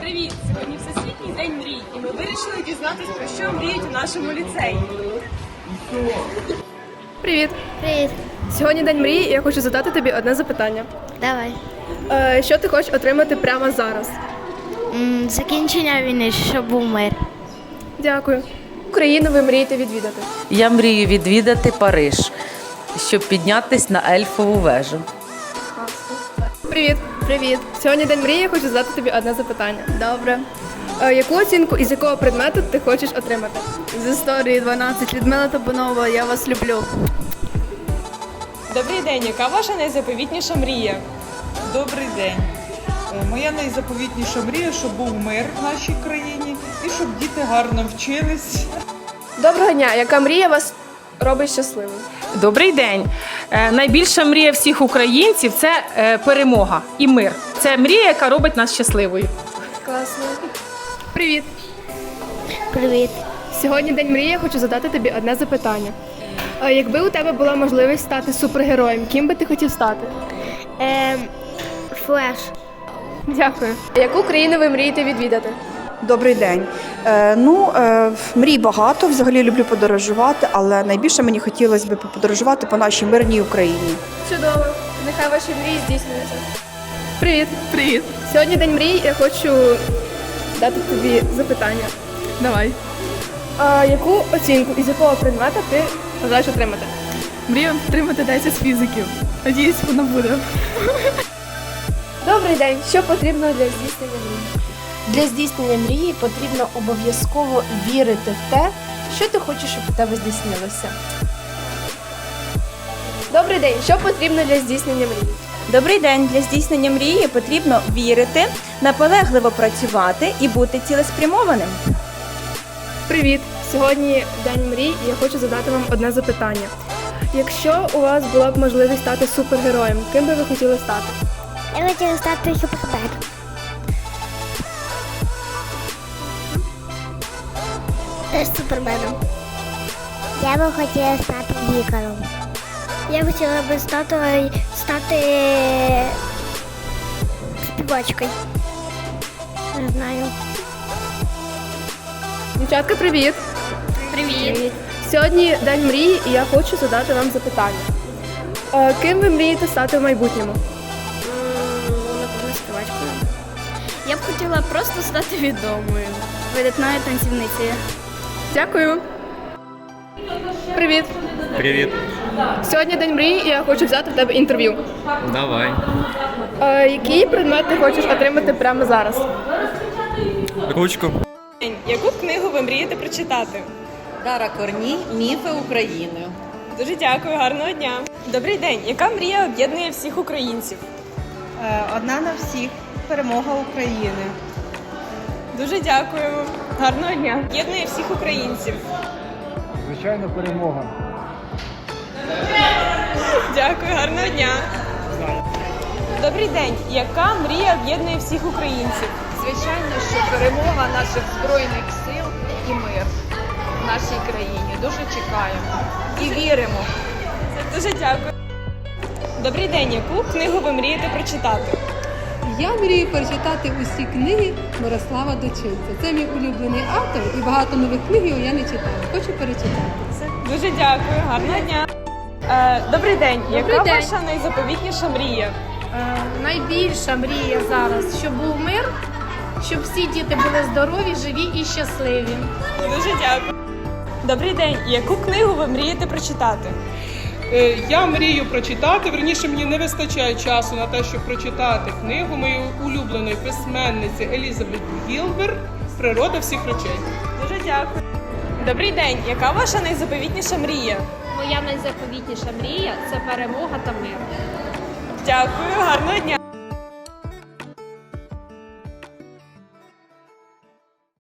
Привіт! Сьогодні Всесвітній день мрій, і ми вирішили дізнатися, про що мріють у нашому ліцеї. Привіт! Привіт. Сьогодні день мрії, і я хочу задати тобі одне запитання. Давай. Е, що ти хочеш отримати прямо зараз? М, закінчення війни, щоб був мир. Дякую. Україну ви мрієте відвідати. Я мрію відвідати Париж, щоб піднятись на ельфову вежу. Привіт! Привіт! Сьогодні день мрії, я хочу задати тобі одне запитання. Добре. Е, яку оцінку із якого предмету ти хочеш отримати? З історії 12 Людмила Табунова, я вас люблю. Добрий день, яка ваша найзаповітніша мрія? Добрий день. Е, Моя найзаповітніша мрія, щоб був мир в нашій країні і щоб діти гарно вчились. Доброго дня! Яка мрія вас робить щасливим? Добрий день. Е, Найбільша мрія всіх українців це е, перемога і мир. Це мрія, яка робить нас щасливою. Класно. Привіт! Привіт. Сьогодні день мрії, я хочу задати тобі одне запитання. Е, якби у тебе була можливість стати супергероєм, ким би ти хотів стати? Ем, флеш. Дякую. Яку країну ви мрієте відвідати? Добрий день. Е, ну, е, мрій багато. Взагалі люблю подорожувати, але найбільше мені хотілося б подорожувати по нашій мирній Україні. Чудово. Нехай ваші мрії здійснюються. Привіт. Привіт. Сьогодні день мрій, я хочу дати тобі запитання. Давай. А яку оцінку із якого предмета ти бажаєш отримати? Мрію отримати 10 з фізиків. Надіюсь, воно буде. Добрий день. Що потрібно для здійснення мрії? Для здійснення мрії потрібно обов'язково вірити в те, що ти хочеш, щоб у тебе здійснилося. Добрий день. Що потрібно для здійснення мрії? Добрий день. Для здійснення мрії потрібно вірити, наполегливо працювати і бути цілеспрямованим. Привіт! Сьогодні день мрій, і я хочу задати вам одне запитання. Якщо у вас була б можливість стати супергероєм, ким би ви хотіли стати? Я хотіла стати супермен. Теж суперменом. Я би хотіла стати лікарем. Я хотіла би стати, стати співачкою. Не знаю. Дівчатка, привіт! Привіт. Сьогодні день мрії, і я хочу задати вам запитання. Е, Ким ви мрієте стати в майбутньому? Напевно, співачкою. Я б хотіла просто стати відомою. Видатною танцівницею. Дякую. Привіт! Привіт, Сьогодні день мрії, і я хочу взяти в тебе інтерв'ю. давай. Е, Який предмет ти хочеш отримати прямо зараз? Ручку. Яку книгу ви мрієте прочитати? Дара Корні Міфи України. Дуже дякую, гарного дня. Добрий день. Яка мрія об'єднує всіх українців? Одна на всіх. Перемога України. Дуже дякуємо. Гарного дня. Об'єднує всіх українців. Звичайно, перемога. Дякую, гарного дня. Добрий день. Яка мрія об'єднує всіх українців? Звичайно, що перемога наших збройних сил і мир в нашій країні. Дуже чекаємо і віримо. Дуже дякую. Добрий день. Яку книгу ви мрієте прочитати? Я мрію перечитати усі книги Мирослава Дочинця. Це мій улюблений автор, і багато нових книг його я не читала. Хочу перечитати. Дуже дякую, гарного дня. Е, добрий день. Яка день. ваша найзаповітніша мрія? Найбільша мрія зараз, щоб був мир, щоб всі діти були здорові, живі і щасливі. Дуже дякую. Добрий день. Яку книгу ви мрієте прочитати? Е, Я мрію прочитати, верніше мені не вистачає часу на те, щоб прочитати книгу моєї улюбленої письменниці Елізабет Гілбер Природа всіх речей. Дуже дякую. Добрий день. Яка ваша найзаповітніша мрія? Моя найзаповітніша мрія це перемога та мир. Дякую, гарного дня.